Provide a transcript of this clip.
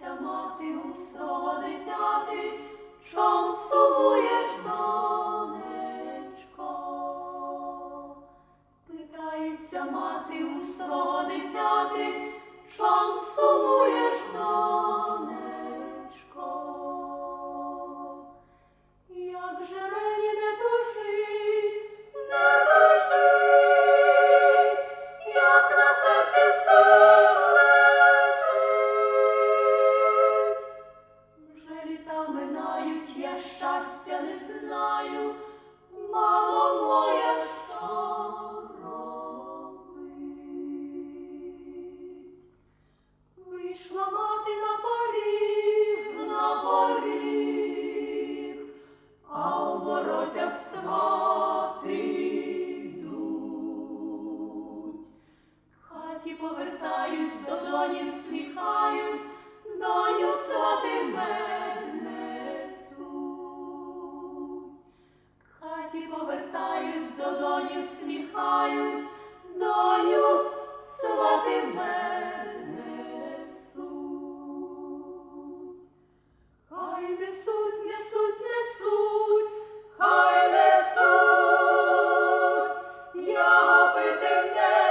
Ця мати у свого дитяти, чом сумуєш, донечко? питається мати у свого дитяти, чом сумуєш, донечко? Як же мені не тужить, не тужить, як на серці сон. Повертаюсь, до доні всміхаюсь, повертаюсь, до доні всміхаюсь, доню свати мене су, Хай несуть, несуть, несуть, хай несуть, я пити не